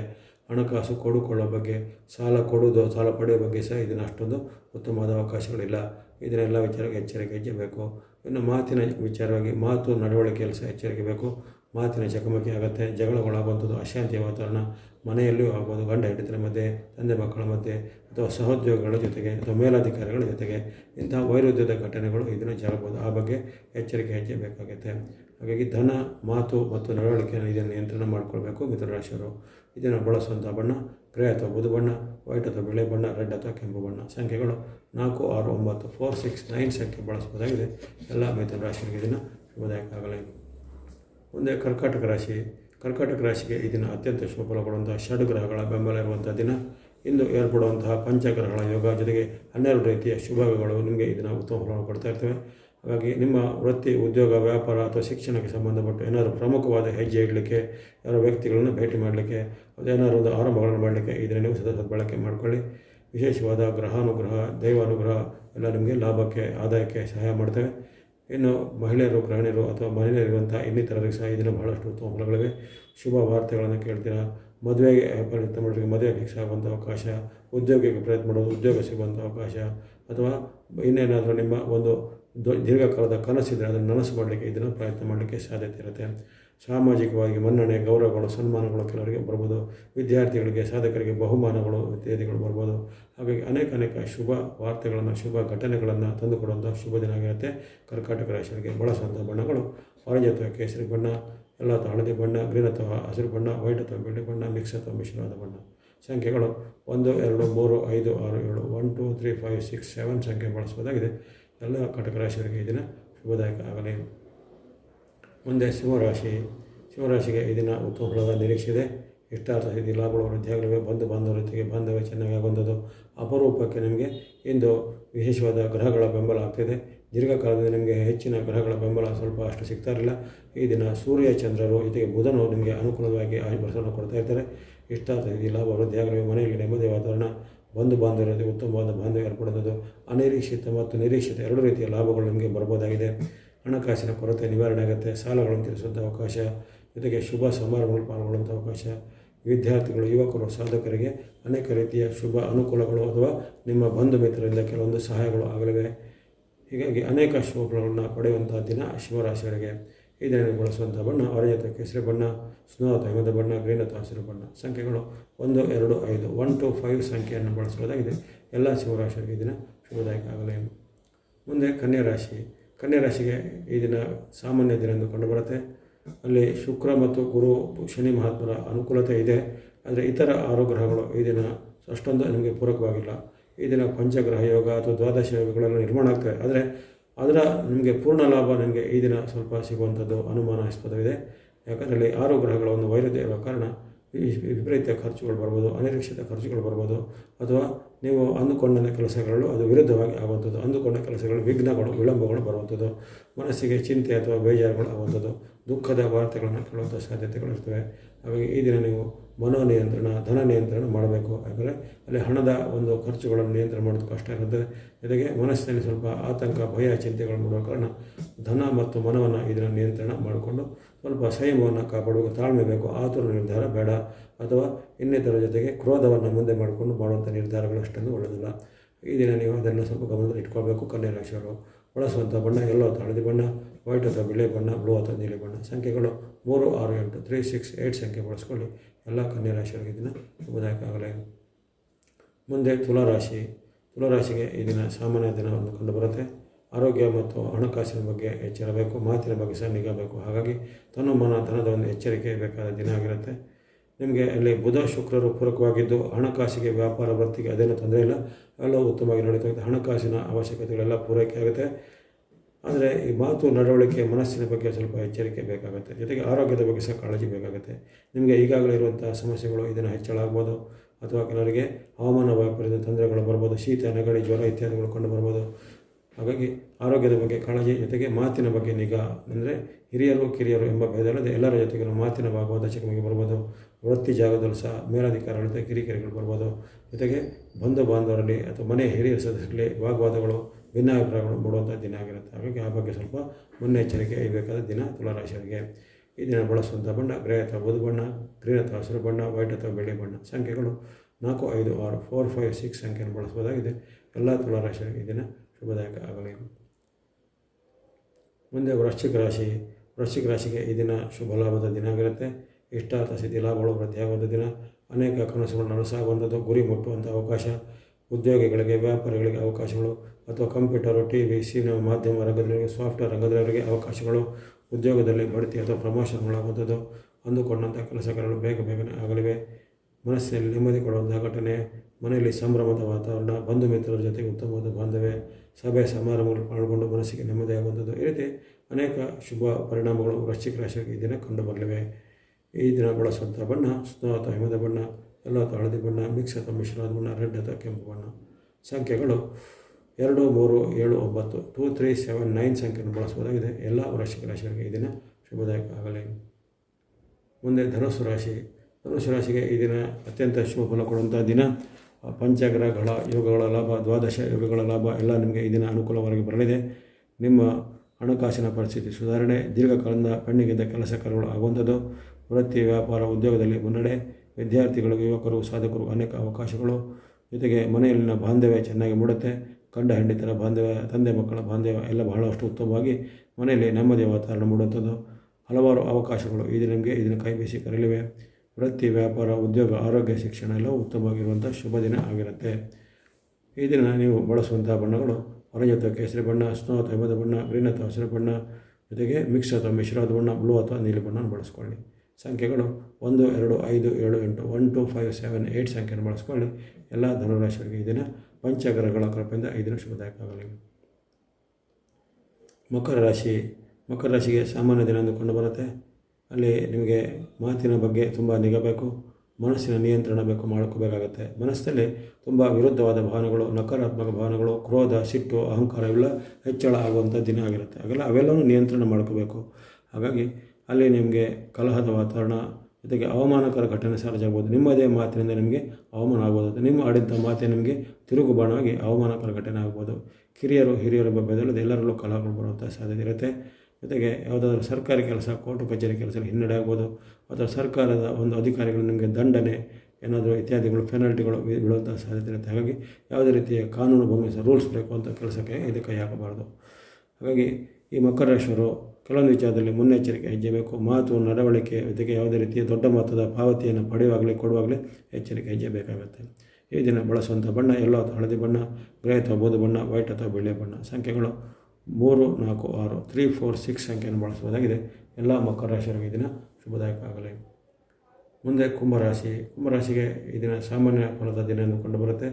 ಹಣಕಾಸು ಕೊಡುಕೊಳ್ಳೋ ಬಗ್ಗೆ, ಸಾಲ ಕೊಡೋದು ಸಾಲ ಪಡೆಯೋ ಬಗ್ಗೆ ಸಹ ಇದನ್ನು ಅಷ್ಟೊಂದು ಉತ್ತಮವಾದ ಅವಕಾಶಗಳಿಲ್ಲ. ಇದನ್ನೆಲ್ಲ ವಿಚಾರಕ್ಕೆ ಎಚ್ಚರಿಕೆ ಹೆಜ್ಜೆ ಬೇಕು ಇನ್ನು ಮಾತಿನ ವಿಚಾರವಾಗಿ, ಮಾತು ನಡವಳಿಕೆಯಲ್ಲಿ ಸಹ ಎಚ್ಚರಿಕೆ ಬೇಕು. ಮಾತಿನ ಚಕಮಕಿ ಆಗುತ್ತೆ, ಜಗಳಗಳಾಗುವಂಥದ್ದು ಅಶಾಂತಿಯ ವಾತಾವರಣ, ಮನೆಯಲ್ಲಿಯೂ ಆಗ್ಬೋದು, ಗಂಡ ಹೆಂಡತಿರ ಮಧ್ಯೆ, ತಂದೆ ಮಕ್ಕಳ ಮಧ್ಯೆ ಅಥವಾ ಸಹೋದ್ಯೋಗಿಗಳ ಜೊತೆಗೆ ಅಥವಾ ಮೇಲಾಧಿಕಾರಿಗಳ ಜೊತೆಗೆ ಇಂತಹ ವೈರುಧ್ಯದ ಘಟನೆಗಳು ಇದನ್ನು ಜರಗಬಹುದು ಆ ಬಗ್ಗೆ ಎಚ್ಚರಿಕೆ ಹೆಚ್ಚಬೇಕಾಗುತ್ತೆ ಹಾಗಾಗಿ ಧನ, ಮಾತು ಮತ್ತು ನಡವಳಿಕೆಯನ್ನು ಇದನ್ನು ನಿಯಂತ್ರಣ ಮಾಡಿಕೊಳ್ಬೇಕು ಮಿಥುನ ರಾಶಿಯವರು. ಇದನ್ನು ಬಳಸುವಂಥ ಬಣ್ಣ, ಗ್ರೇ ಅಥವಾ ಬುದು ಬಣ್ಣ, ವೈಟ್ ಅಥವಾ ಬಿಳಿ ಬಣ್ಣ, ರೆಡ್ ಅಥವಾ ಕೆಂಪು ಬಣ್ಣ. ಸಂಖ್ಯೆಗಳು ನಾಲ್ಕು, ಆರು, ಒಂಬತ್ತು, ಫೋರ್, ಸಿಕ್ಸ್, ನೈನ್ ಸಂಖ್ಯೆ ಬಳಸಬಹುದಾಗಿದೆ. ಎಲ್ಲ ಮಿಥುನ ರಾಶಿಯವರಿಗೆ ಇದನ್ನು ಶುಭದಾಯಕ ಆಗಲಿ. ಮುಂದೆ ಕರ್ಕಾಟಕ ರಾಶಿ. ಕರ್ಕಾಟಕ ರಾಶಿಗೆ ಈ ದಿನ ಅತ್ಯಂತ ಶುಭ ಕೊಡುವಂತಹ ಷಡ್ ಗ್ರಹಗಳ ಬೆಂಬಲ ಇರುವಂಥ ದಿನ. ಇಂದು ಏರ್ಪಡುವಂತಹ ಪಂಚಗ್ರಹಗಳ ಯೋಗ ಜೊತೆಗೆ ಹನ್ನೆರಡು ರೀತಿಯ ಶುಭಗಳು ನಿಮಗೆ ಈ ದಿನ ಉತ್ತಮ ಫಲವನ್ನು ಕೊಡ್ತಾ ಇರ್ತವೆ. ಹಾಗಾಗಿ ನಿಮ್ಮ ವೃತ್ತಿ, ಉದ್ಯೋಗ, ವ್ಯಾಪಾರ ಅಥವಾ ಶಿಕ್ಷಣಕ್ಕೆ ಸಂಬಂಧಪಟ್ಟು ಏನಾದರೂ ಪ್ರಮುಖವಾದ ಹೆಜ್ಜೆ ಇಡಲಿಕ್ಕೆ, ಯಾರೋ ವ್ಯಕ್ತಿಗಳನ್ನು ಭೇಟಿ ಮಾಡಲಿಕ್ಕೆ ಏನಾದರೂ ಒಂದು ಆರಂಭಗಳನ್ನು ಮಾಡಲಿಕ್ಕೆ ಇದನ್ನು ನೀವು ಸದಾ ಸದ್ಬಳಕೆ ಮಾಡಿಕೊಳ್ಳಿ. ವಿಶೇಷವಾದ ಗ್ರಹಾನುಗ್ರಹ, ದೈವಾನುಗ್ರಹ ಎಲ್ಲ ನಿಮಗೆ ಲಾಭಕ್ಕೆ, ಆದಾಯಕ್ಕೆ ಸಹಾಯ ಮಾಡ್ತವೆ. ಇನ್ನು ಮಹಿಳೆಯರು, ಗೃಹಿಣಿಯರು ಅಥವಾ ಮಹಿಳೆಯರಿರುವಂಥ ಇನ್ನಿತರರಿಗೆ ಸಹ ಇದನ್ನು ಬಹಳಷ್ಟು ಉತ್ತಮ ಫಲಗಳಿವೆ. ಶುಭ ವಾರ್ತೆಗಳನ್ನು ಕೇಳ್ತೀರಾ? ಮದುವೆಗೆ ಪ್ರಯತ್ನ ಮಾಡೋರಿಗೆ ಮದುವೆ ಫಿಕ್ಸ್ ಆಗುವಂಥ ಅವಕಾಶ, ಉದ್ಯೋಗಕ್ಕೆ ಪ್ರಯತ್ನ ಮಾಡೋದು ಉದ್ಯೋಗ ಸಿಗುವಂಥ ಅವಕಾಶ ಅಥವಾ ಇನ್ನೇನಾದರೂ ನಿಮ್ಮ ಒಂದು ದೀರ್ಘಕಾಲದ ಕನಸಿದ್ರೆ ಅದನ್ನು ನನಸು ಮಾಡಲಿಕ್ಕೆ ಇದನ್ನು ಪ್ರಯತ್ನ ಮಾಡಲಿಕ್ಕೆ ಸಾಧ್ಯತೆ ಇರುತ್ತೆ. ಸಾಮಾಜಿಕವಾಗಿ ಮನ್ನಣೆ, ಗೌರವಗಳು, ಸನ್ಮಾನಗಳು ಕೆಲವರಿಗೆ ಬರ್ಬೋದು. ವಿದ್ಯಾರ್ಥಿಗಳಿಗೆ, ಸಾಧಕರಿಗೆ ಬಹುಮಾನಗಳು, ಇತ್ಯಾದಿಗಳು ಬರ್ಬೋದು. ಹಾಗಾಗಿ ಅನೇಕ ಅನೇಕ ಶುಭ ವಾರ್ತೆಗಳನ್ನು, ಶುಭ ಘಟನೆಗಳನ್ನು ತಂದುಕೊಡುವಂಥ ಶುಭ ದಿನ ಆಗಿರುತ್ತೆ. ಕರ್ಕಾಟಕ ರಾಶಿಗಳಿಗೆ ಬಳಸುವಂಥ ಬಣ್ಣಗಳು ಆರೆಂಜ್ ಅಥವಾ ಕೇಸರಿ ಬಣ್ಣ, ಎಲ್ಲ ಅಥವಾ ಹಳದಿ ಬಣ್ಣ ಗ್ರೀನ್ ಅಥವಾ ಹಸಿರು ಬಣ್ಣ ವೈಟ್ ಅಥವಾ ಬಿಳಿ ಬಣ್ಣ ಮಿಕ್ಸ್ ಅಥವಾ ಮಿಶ್ರವಾದ ಬಣ್ಣ. ಸಂಖ್ಯೆಗಳು ಒಂದು, ಎರಡು, ಮೂರು, ಐದು, ಆರು, ಏಳು one two three five six seven ಸಂಖ್ಯೆ ಬಳಸ್ಬೋದಾಗಿದೆ ಎಲ್ಲ ಕಟಕ ರಾಶಿಯವರಿಗೆ ಇದನ್ನು ದಿನ ಶುಭದಾಯಕ ಆಗಲಿ. ಮುಂದೆ ಸಿಂಹರಾಶಿ, ಸಿಂಹರಾಶಿಗೆ ಈ ದಿನ ಉತ್ತಮ ಫಲದ ನಿರೀಕ್ಷೆ ಇದೆ. ಇಷ್ಟಾರ್ಥ ಸ್ಥಿತಿ ಲಾಭಗಳು, ವೃದ್ಧಿಯಾಗಲಿವೆ. ಬಂಧು ಬಾಂಧವರ ಜೊತೆಗೆ ಬಾಂಧವ್ಯ ಚೆನ್ನಾಗಿ ಆಗುವಂಥದ್ದು ಅಪರೂಪಕ್ಕೆ ನಿಮಗೆ. ಇಂದು ವಿಶೇಷವಾದ ಗ್ರಹಗಳ ಬೆಂಬಲ ಆಗ್ತಿದೆ. ದೀರ್ಘಕಾಲದಿಂದ ನಿಮಗೆ ಹೆಚ್ಚಿನ ಗ್ರಹಗಳ ಬೆಂಬಲ ಸ್ವಲ್ಪ ಅಷ್ಟು ಸಿಗ್ತಾ ಇರಲಿಲ್ಲ. ಈ ದಿನ ಸೂರ್ಯ ಚಂದ್ರರು, ಜೊತೆಗೆ ಬುಧನು ನಿಮಗೆ ಅನುಕೂಲವಾಗಿ ಆಶೀರ್ವಾದವನ್ನು ಕೊಡ್ತಾ ಇರ್ತಾರೆ. ಇಷ್ಟಾರ್ಥ ಸ್ಥಿತಿ ಲಾಭ ವೃದ್ಧಿಯಾಗಲಿವೆ ಮನೆಯಲ್ಲಿ ನೆಮ್ಮದಿ ವಾತಾವರಣ, ಬಂಧು ಬಾಂಧವರ ಜೊತೆ ಉತ್ತಮವಾದ ಬಾಂಧವ್ಯ ಏರ್ಪಡುವುದು ಅನಿರೀಕ್ಷಿತ ಮತ್ತು ನಿರೀಕ್ಷಿತ ಎರಡು ರೀತಿಯ ಲಾಭಗಳು ನಿಮಗೆ ಬರ್ಬೋದಾಗಿದೆ. ಹಣಕಾಸಿನ ಕೊರತೆ ನಿವಾರಣೆ ಆಗುತ್ತೆ, ಸಾಲಗಳನ್ನು ತೀರಿಸುವಂಥ ಅವಕಾಶ, ಜೊತೆಗೆ ಶುಭ ಸಮಾರಂಭಗಳು ಪಾಲ್ಗೊಳ್ಳುವಂಥ ಅವಕಾಶ. ವಿದ್ಯಾರ್ಥಿಗಳು, ಯುವಕರು, ಸಾಧಕರಿಗೆ ಅನೇಕ ರೀತಿಯ ಶುಭ ಅನುಕೂಲಗಳು ಅಥವಾ ನಿಮ್ಮ ಬಂಧು ಮಿತ್ರರಿಂದ ಕೆಲವೊಂದು ಸಹಾಯಗಳು ಆಗಲಿವೆ. ಹೀಗಾಗಿ ಅನೇಕ ಶುಭಗಳನ್ನು ಪಡೆಯುವಂಥ ದಿನ ಶಿವರಾಶಿಯವರಿಗೆ. ಈ ದಿನ ಬಳಸುವಂಥ ಬಣ್ಣ ಆರೆಂಜ್ ಅಥವಾ ಕೇಸರಿ ಬಣ್ಣ ಸ್ನೋ ಬಣ್ಣ ಗ್ರೀನ್ ಅಥವಾ ಹಸಿರು ಬಣ್ಣ. ಸಂಖ್ಯೆಗಳು ಒಂದು, ಎರಡು, ಐದು. ಒನ್, ಟು, ಫೈವ್ ಸಂಖ್ಯೆಯನ್ನು ಬಳಸುವುದಾಗಿದೆ. ಎಲ್ಲ ಶಿವರಾಶಿಯವರಿಗೆ ಈ ದಿನ ಶುಭದಾಯಕ ಆಗಲಿ. ಮುಂದೆ ಕನ್ಯಾ ರಾಶಿ. ಕನ್ಯಾ ರಾಶಿಗೆ ಈ ದಿನ ಸಾಮಾನ್ಯ ದಿನ ಎಂದು ಕಂಡುಬರುತ್ತೆ. ಅಲ್ಲಿ ಶುಕ್ರ ಮತ್ತು ಗುರು, ಶನಿ ಮಹಾತ್ಮರ ಅನುಕೂಲತೆ ಇದೆ. ಆದರೆ ಇತರ ಆರು ಗ್ರಹಗಳು ಈ ದಿನ ಅಷ್ಟೊಂದು ನಿಮಗೆ ಪೂರಕವಾಗಿಲ್ಲ. ಈ ದಿನ ಪಂಚಗ್ರಹ ಯೋಗ ಅಥವಾ ದ್ವಾದಶ ಯೋಗಗಳೆಲ್ಲ ನಿರ್ಮಾಣ ಆಗ್ತವೆ. ಆದರೆ ಅದರ ನಿಮಗೆ ಪೂರ್ಣ ಲಾಭ ನಿಮಗೆ ಈ ದಿನ ಸ್ವಲ್ಪ ಸಿಗುವಂಥದ್ದು ಅನುಮಾನಾಸ್ಪದವಿದೆ. ಯಾಕಂದರೆ ಅಲ್ಲಿ ಆರು ಗ್ರಹಗಳ ಒಂದು ವೈರುಧ್ಯ ಇರುವ ಕಾರಣ ಈ ವಿಪರೀತ ಖರ್ಚುಗಳು ಬರ್ಬೋದು, ಅನಿರೀಕ್ಷಿತ ಖರ್ಚುಗಳು ಬರ್ಬೋದು, ಅಥವಾ ನೀವು ಅಂದುಕೊಂಡ ಕೆಲಸಗಳು ಅದು ವಿರುದ್ಧವಾಗಿ ಆಗುವಂಥದ್ದು, ಅಂದುಕೊಂಡ ಕೆಲಸಗಳು, ವಿಘ್ನಗಳು, ವಿಳಂಬಗಳು ಬರುವಂಥದ್ದು, ಮನಸ್ಸಿಗೆ ಚಿಂತೆ ಅಥವಾ ಬೇಜಾರುಗಳು ಆಗುವಂಥದ್ದು, ದುಃಖದ ವಾರ್ತೆಗಳನ್ನು ಕೇಳುವಂಥ ಸಾಧ್ಯತೆಗಳು ಇರ್ತವೆ. ಹಾಗಾಗಿ ಈ ದಿನ ನೀವು ಮನೋ ನಿಯಂತ್ರಣ ಧನ ನಿಯಂತ್ರಣ ಮಾಡಬೇಕು. ಯಾಕಂದರೆ ಅಲ್ಲಿ ಹಣದ ಒಂದು ಖರ್ಚುಗಳನ್ನು ನಿಯಂತ್ರಣ ಮಾಡೋದು ಕಷ್ಟ ಇರುತ್ತೆ. ಜೊತೆಗೆ ಮನಸ್ಸಿನಲ್ಲಿ ಸ್ವಲ್ಪ ಆತಂಕ, ಭಯ, ಚಿಂತೆಗಳು ಮಾಡುವ ಕಾರಣ ಧನ ಮತ್ತು ಮನವನ್ನು ಇದನ್ನು ನಿಯಂತ್ರಣ ಮಾಡಿಕೊಂಡು ಸ್ವಲ್ಪ ಸಂಯಮವನ್ನು ಕಾಪಾಡಬೇಕು ತಾಳ್ಮೆ ಬೇಕು. ಆತುರ ನಿರ್ಧಾರ ಬೇಡ. ಅಥವಾ ಇನ್ನಿತರ ಜೊತೆಗೆ ಕ್ರೋಧವನ್ನು ಮುಂದೆ ಮಾಡಿಕೊಂಡು ಮಾಡುವಂಥ ನಿರ್ಧಾರಗಳು ಅಷ್ಟೊಂದು ಒಳ್ಳೆಯದಿಲ್ಲ. ಈ ದಿನ ನೀವು ಅದನ್ನು ಸ್ವಲ್ಪ ಗಮನದಲ್ಲಿ ಇಟ್ಕೊಳ್ಬೇಕು. ಕನ್ಯಾ ರಾಶಿಯವರು ಬಳಸುವಂಥ ಬಣ್ಣ, ಎಲ್ಲೋ ಅಥವಾ ಹಳದಿ ಬಣ್ಣ, ವೈಟ್ ಅಥವಾ ಬಿಳಿ ಬಣ್ಣ, ಬ್ಲೂ ಅಥವಾ ನೀಲಿ ಬಣ್ಣ. ಸಂಖ್ಯೆಗಳು ಮೂರು, ಆರು, ಎಂಟು, ತ್ರೀ, ಸಿಕ್ಸ್ ಏಯ್ಟ್ ಸಂಖ್ಯೆ ಬಳಸ್ಕೊಳ್ಳಿ. ಎಲ್ಲ ಕನ್ಯಾ ರಾಶಿಯವರಿಗೆ ಇದನ್ನು ಶುಭದಾಯಕ ಆಗಲೇ ಮುಂದೆ ತುಲಾರಾಶಿ. ತುಲಾರಾಶಿಗೆ ಈ ದಿನ ಸಾಮಾನ್ಯ ದಿನವನ್ನು ಕಂಡುಬರುತ್ತೆ. ಆರೋಗ್ಯ ಮತ್ತು ಹಣಕಾಸಿನ ಬಗ್ಗೆ ಎಚ್ಚರಬೇಕು, ಮಾತಿನ ಬಗ್ಗೆ ಸಹ ನಿಗಬೇಕು ಹಾಗಾಗಿ ತನ್ನ ಮನ ಧನದ ಒಂದು ಎಚ್ಚರಿಕೆ ಬೇಕಾದ ದಿನ ಆಗಿರುತ್ತೆ. ನಿಮಗೆ ಅಲ್ಲಿ ಬುಧ, ಶುಕ್ರರು ಪೂರಕವಾಗಿದ್ದು ಹಣಕಾಸಿಗೆ ವ್ಯಾಪಾರ ವೃತ್ತಿಗೆ ಅದೇನೂ ತೊಂದರೆ ಇಲ್ಲ. ಎಲ್ಲವೂ ಉತ್ತಮವಾಗಿ ನಡೀತಾ ಹಣಕಾಸಿನ ಅವಶ್ಯಕತೆಗಳೆಲ್ಲ ಪೂರೈಕೆ ಆಗುತ್ತೆ. ಆದರೆ ಈ ಮಾತು, ನಡವಳಿಕೆ, ಮನಸ್ಸಿನ ಬಗ್ಗೆ ಸ್ವಲ್ಪ ಎಚ್ಚರಿಕೆ ಬೇಕಾಗುತ್ತೆ. ಜೊತೆಗೆ ಆರೋಗ್ಯದ ಬಗ್ಗೆ ಸಹ ಕಾಳಜಿ ಬೇಕಾಗುತ್ತೆ. ನಿಮಗೆ ಈಗಾಗಲೇ ಇರುವಂಥ ಸಮಸ್ಯೆಗಳು ಇದನ್ನು ಹೆಚ್ಚಳ ಆಗ್ಬೋದು. ಅಥವಾ ಕೆಲವರಿಗೆ ಹವಾಮಾನ ವ್ಯಾಪಾರದ ತೊಂದರೆಗಳು ಬರ್ಬೋದು. ಶೀತ, ನೆಗಡಿ, ಜ್ವರ ಇತ್ಯಾದಿಗಳು ಕಂಡು ಬರ್ಬೋದು. ಹಾಗಾಗಿ ಆರೋಗ್ಯದ ಬಗ್ಗೆ, ಕಾಳಜಿ ಜೊತೆಗೆ ಮಾತಿನ ಬಗ್ಗೆ ನಿಗಾ ಅಂದರೆ ಹಿರಿಯರು, ಕಿರಿಯರು ಎಂಬ ಭೇದಲ್ಲದೆ ಎಲ್ಲರ ಜೊತೆಗೆ ಮಾತಿನ ಭಾಗವಾದ ಚಕಮಿಗೆ ಬರ್ಬೋದು. ವೃತ್ತಿ ಜಾಗದಲ್ಲೂ ಸಹ ಮೇಲಾಧಿಕಾರಿಗಳ ಕಿರಿಕಿರಿಗಳು ಬರ್ಬೋದು. ಜೊತೆಗೆ ಬಂಧು ಬಾಂಧವರಲ್ಲಿ ಅಥವಾ ಮನೆ ಹಿರಿಯ ಸದಸ್ಯರಲ್ಲಿ ವಾಗ್ವಾದಗಳು, ಭಿನ್ನಾಭಿಪ್ರಾಯಗಳು ಮೂಡುವಂಥ ದಿನ ಆಗಿರುತ್ತೆ. ಹಾಗಾಗಿ ಆ ಬಗ್ಗೆ ಸ್ವಲ್ಪ ಮುನ್ನೆಚ್ಚರಿಕೆ ಇರಬೇಕಾದ ದಿನ ತುಲಾರಾಶಿಯರಿಗೆ. ಈ ದಿನ ಬಳಸುವಂಥ ಬಣ್ಣ ಗ್ರೇ ಅಥವಾ ಬೂದು ಬಣ್ಣ, ಗ್ರೀನ್ ಅಥವಾ ಹಸಿರು ಬಣ್ಣ, ವೈಟ್ ಅಥವಾ ಬೆಳ್ಳಿ ಬಣ್ಣ ಸಂಖ್ಯೆಗಳು ನಾಲ್ಕು, ಐದು, ಆರು ಫೋರ್ ಫೈವ್ ಸಿಕ್ಸ್ ಸಂಖ್ಯೆಯನ್ನು ಬಳಸ್ಬೋದಾಗಿದೆ ಎಲ್ಲ ತುಲಾರಾಶಿಯರಿಗೆ ಈ ದಿನ ಶುಭದಾಯಕ ಆಗಲಿ ಮುಂದೆ ವೃಶ್ಚಿಕ ರಾಶಿ, ವೃಶ್ಚಿಕ ರಾಶಿಗೆ ಈ ದಿನ ಶುಭ ಲಾಭದ ದಿನ ಆಗಿರುತ್ತೆ. ಇಷ್ಟಾರ್ಥ ಸಿದ್ಧಿ ಲಾಭಗಳು ವೃದ್ಧಿಯಾಗುವಂಥ ದಿನ. ಅನೇಕ ಕನಸುಗಳು ನನಸಾಗುವಂಥದ್ದು, ಗುರಿ ಮುಟ್ಟುವಂಥ ಅವಕಾಶ. ಉದ್ಯೋಗಿಗಳಿಗೆ, ವ್ಯಾಪಾರಿಗಳಿಗೆ ಅವಕಾಶಗಳು ಅಥವಾ ಕಂಪ್ಯೂಟರು ಟಿ ವಿ ಸಿನಿಮಾ, ಮಾಧ್ಯಮ ರಂಗದಲ್ಲಿ ಸಾಫ್ಟ್ವೇರ್ ರಂಗದವರಿಗೆ ಅವಕಾಶಗಳು. ಉದ್ಯೋಗದಲ್ಲಿ ಬಡ್ತಿ ಅಥವಾ ಪ್ರಮೋಷನ್ಗಳಾಗುವಂಥದ್ದು. ಅಂದುಕೊಂಡಂಥ ಕೆಲಸಗಾರರು ಬೇಗ ಬೇಗನೆ ಆಗಲಿವೆ. ಮನಸ್ಸಿನಲ್ಲಿ ನೆಮ್ಮದಿ ಕೊಡುವಂತಹ ಘಟನೆ, ಮನೆಯಲ್ಲಿ ಸಂಭ್ರಮದ ವಾತಾವರಣ, ಬಂಧು ಮಿತ್ರರ ಜೊತೆಗೆ ಉತ್ತಮವಾದ ಬಾಂಧವ್ಯ, ಸಭೆ ಸಮಾರಂಭಗಳು ಪಾಲ್ಗೊಂಡು ಮನಸ್ಸಿಗೆ ನೆಮ್ಮದಿಯಾಗುವಂಥದ್ದು ಈ ರೀತಿ ಅನೇಕ ಶುಭ ಪರಿಣಾಮಗಳು ವೃಶ್ಚಿಕ ರಾಶಿಗೆ ಈ ದಿನ ಕಂಡು ಬರಲಿವೆ. ಈ ದಿನ ಬಳಸುವಂಥ ಬಣ್ಣ ಸುತ್ತ ಹಿಮದ ಬಣ್ಣ, ಎಲ್ಲ ಅಥವಾ ಹಳದಿ ಬಣ್ಣ ಮಿಕ್ಸ್ ಅಥವಾ ಮಿಶ್ರವಾದ ಬಣ್ಣ, ರೆಡ್ ಅಥವಾ ಕೆಂಪು ಬಣ್ಣ. ಸಂಖ್ಯೆಗಳು ಎರಡು, ಮೂರು, ಏಳು, ಒಂಬತ್ತು, ಟೂ, ತ್ರೀ, ಸೆವೆನ್, ನೈನ್ ಸಂಖ್ಯೆಯನ್ನು ಬಳಸಬಹುದಾಗಿದೆ. ಎಲ್ಲ ವೃಶ್ಚಿಕ ರಾಶಿಯವರಿಗೆ ಈ ದಿನ ಶುಭದಾಯಕ ಆಗಲಿ ಮುಂದೆ ಧನುಸ್ಸು ರಾಶಿ. ಧನುಸ್ಸು ರಾಶಿಗೆ ಈ ದಿನ ಅತ್ಯಂತ ಶುಭ ಫಲ ಕೊಡುವಂಥ ದಿನ. ಪಂಚಗ್ರಹಗಳ ಯೋಗಗಳ ಲಾಭ, ದ್ವಾದಶ ಯೋಗಗಳ ಲಾಭ ಎಲ್ಲ ನಿಮಗೆ ಈ ದಿನ ಅನುಕೂಲವಾಗಿ ಬರಲಿದೆ. ನಿಮ್ಮ ಹಣಕಾಸಿನ ಪರಿಸ್ಥಿತಿ ಸುಧಾರಣೆ, ದೀರ್ಘಕಾಲದಿಂದ ಕಣ್ಣಿಗಿಂತ ಕೆಲಸ ಕಾರ್ಯಗಳು ಆಗುವಂಥದ್ದು. ವೃತ್ತಿ, ವ್ಯಾಪಾರ, ಉದ್ಯೋಗದಲ್ಲಿ ಮುನ್ನಡೆ, ವಿದ್ಯಾರ್ಥಿಗಳು, ಯುವಕರು, ಸಾಧಕರು ಅನೇಕ ಅವಕಾಶಗಳು. ಜೊತೆಗೆ ಮನೆಯಲ್ಲಿನ ಬಾಂಧವ್ಯ ಚೆನ್ನಾಗಿ ಮೂಡುತ್ತೆ. ಕಂಡ ಹೆಂಡಿತರ ಬಾಂಧವ್ಯ, ತಂದೆ, ಮಕ್ಕಳ ಬಾಂಧವ್ಯ ಎಲ್ಲ ಬಹಳಷ್ಟು ಉತ್ತಮವಾಗಿ ಮನೆಯಲ್ಲಿ ನೆಮ್ಮದಿಯ ವಾತಾವರಣ ಮೂಡುವಂಥದ್ದು. ಹಲವಾರು ಅವಕಾಶಗಳು ಈ ದಿನ ನಿಮಗೆ ದಿನ ಕೈ ಬೀಸಿ ಕರಲಿವೆ. ವೃತ್ತಿ, ವ್ಯಾಪಾರ, ಉದ್ಯೋಗ, ಆರೋಗ್ಯ, ಶಿಕ್ಷಣ ಎಲ್ಲ ಉತ್ತಮವಾಗಿರುವಂಥ ಶುಭ ದಿನ ಆಗಿರುತ್ತೆ. ಈ ದಿನ ನೀವು ಬಳಸುವಂಥ ಬಣ್ಣಗಳು ಅಥವಾ ಕೇಸರಿ ಬಣ್ಣ ಸ್ನೋ ಅಥವಾ ಹಿಮದ ಬಣ್ಣ, ಗ್ರೀನ್ ಅಥವಾ ಹಸಿರು ಬಣ್ಣ, ಜೊತೆಗೆ ಮಿಕ್ಸ್ ಅಥವಾ ಮಿಶ್ರದ ಬಣ್ಣ ಬ್ಲೂ ಅಥವಾ ನೀಲಿ ಬಣ್ಣವನ್ನು ಬಳಸ್ಕೊಳ್ಳಿ. ಸಂಖ್ಯೆಗಳು ಒಂದು, ಎರಡು, ಐದು, ಏಳು, ಎಂಟು one two five seven eight ಸಂಖ್ಯೆಯನ್ನು ಬಳಸ್ಕೊಳ್ಳಿ. ಎಲ್ಲ ಧನುರಾಶಿಗಳಿಗೆ ಈ ದಿನ ಪಂಚಗ್ರಹಗಳ ಕೃಪೆಯಿಂದ ಐದು ದಿನ ಶುಭದಾಯಕವಾಗಲಿ. ಮಕರ ರಾಶಿ. ಮಕರ ರಾಶಿಗೆ ಸಾಮಾನ್ಯ ದಿನ ಅಂದುಕೊಂಡು ಕಂಡುಬರುತ್ತೆ ಅಲ್ಲಿ ನಿಮಗೆ ಮಾತಿನ ಬಗ್ಗೆ ತುಂಬ ನಿಗಬೇಕು, ಮನಸ್ಸಿನ ನಿಯಂತ್ರಣ ಬೇಕು ಮಾಡ್ಕೋಬೇಕಾಗತ್ತೆ. ಮನಸ್ಸಲ್ಲಿ ತುಂಬ ವಿರುದ್ಧವಾದ ಭಾವನೆಗಳು, ನಕಾರಾತ್ಮಕ ಭಾವನೆಗಳು, ಕ್ರೋಧ, ಸಿಟ್ಟು, ಅಹಂಕಾರ ಇವೆಲ್ಲ ಹೆಚ್ಚಳ ಆಗುವಂಥ ದಿನ ಆಗಿರುತ್ತೆ. ಹಾಗೆಲ್ಲ ಅವೆಲ್ಲವೂ ನಿಯಂತ್ರಣ ಮಾಡ್ಕೋಬೇಕು. ಹಾಗಾಗಿ ಅಲ್ಲಿ ನಿಮಗೆ ಕಲಹದ ವಾತಾವರಣ, ಜೊತೆಗೆ ಅವಮಾನಕರ ಘಟನೆ ಸಹಜ ನಿಮ್ಮದೇ ಮಾತಿನಿಂದ ನಿಮಗೆ ಅವಮಾನ ಆಗ್ಬೋದು. ನಿಮ್ಮ ಆಡಿದ್ದ ಮಾತೆ ನಿಮಗೆ ತಿರುಗು ಬಾಣವಾಗಿ ಅವಮಾನಕರ ಘಟನೆ ಆಗ್ಬೋದು. ಕಿರಿಯರು, ಹಿರಿಯರ ಬಗ್ಗೆ ಎಲ್ಲರಲ್ಲೂ ಕಲಹಗಳು ಬರುವಂಥ ಸಾಧ್ಯತೆ ಇರುತ್ತೆ. ಜೊತೆಗೆ ಯಾವುದಾದ್ರೂ ಸರ್ಕಾರಿ ಕೆಲಸ, ಕೋರ್ಟು ಕಚೇರಿ ಕೆಲಸ ಹಿನ್ನಡೆ ಆಗ್ಬೋದು. ಅಥವಾ ಸರ್ಕಾರದ ಒಂದು ಅಧಿಕಾರಿಗಳು ನಿಮಗೆ ದಂಡನೆ, ಏನಾದರೂ ಇತ್ಯಾದಿಗಳು, ಪೆನಾಲ್ಟಿಗಳು ಬೀಳುವಂಥ ಸಾಧ್ಯತೆ ಇರುತ್ತೆ. ಹಾಗಾಗಿ ಯಾವುದೇ ರೀತಿಯ ಕಾನೂನು ಭಂಗಿಸ ರೂಲ್ಸ್ ಬೇಕು ಅಂತ ಕೆಲಸಕ್ಕೆ ಇದು ಕೈ ಹಾಕಬಾರ್ದು. ಹಾಗಾಗಿ ಈ ಮಕರ ರಾಶಿಯವರು ಕೆಲವೊಂದು ವಿಚಾರದಲ್ಲಿ ಮುನ್ನೆಚ್ಚರಿಕೆ ಹೆಜ್ಜೆ ಬೇಕು ಮಾತು, ನಡವಳಿಕೆ ಜೊತೆಗೆ ಯಾವುದೇ ರೀತಿಯ ದೊಡ್ಡ ಮೊತ್ತದ ಪಾವತಿಯನ್ನು ಪಡೆಯುವಾಗಲೇ, ಕೊಡುವಾಗಲೇ ಎಚ್ಚರಿಕೆ ಹೆಜ್ಜೆ ಬೇಕಾಗುತ್ತೆ ಈ ದಿನ ಬಳಸುವಂಥ ಬಣ್ಣ, ಎಲ್ಲೋ ಅಥವಾ ಹಳದಿ ಬಣ್ಣ ಗ್ರೇ ಅಥವಾ ಬೂದು ಬಣ್ಣ, ವೈಟ್ ಅಥವಾ ಬಿಳಿ ಬಣ್ಣ, ಸಂಖ್ಯೆಗಳು ಮೂರು, ನಾಲ್ಕು, ಆರು, ತ್ರೀ, ಫೋರ್, ಸಿಕ್ಸ್ ಸಂಖ್ಯೆಯನ್ನು ಬಳಸಬಹುದಾಗಿದೆ. ಎಲ್ಲ ಮಕರ ರಾಶಿಯವರಿಗೆ ದಿನ ಶುಭದಾಯಕ ಆಗಲಿ ಮುಂದೆ ಕುಂಭರಾಶಿ. ಕುಂಭರಾಶಿಗೆ ಈ ದಿನ ಸಾಮಾನ್ಯ ಫಲದ ದಿನ ಎಂದು ಕಂಡುಬರುತ್ತೆ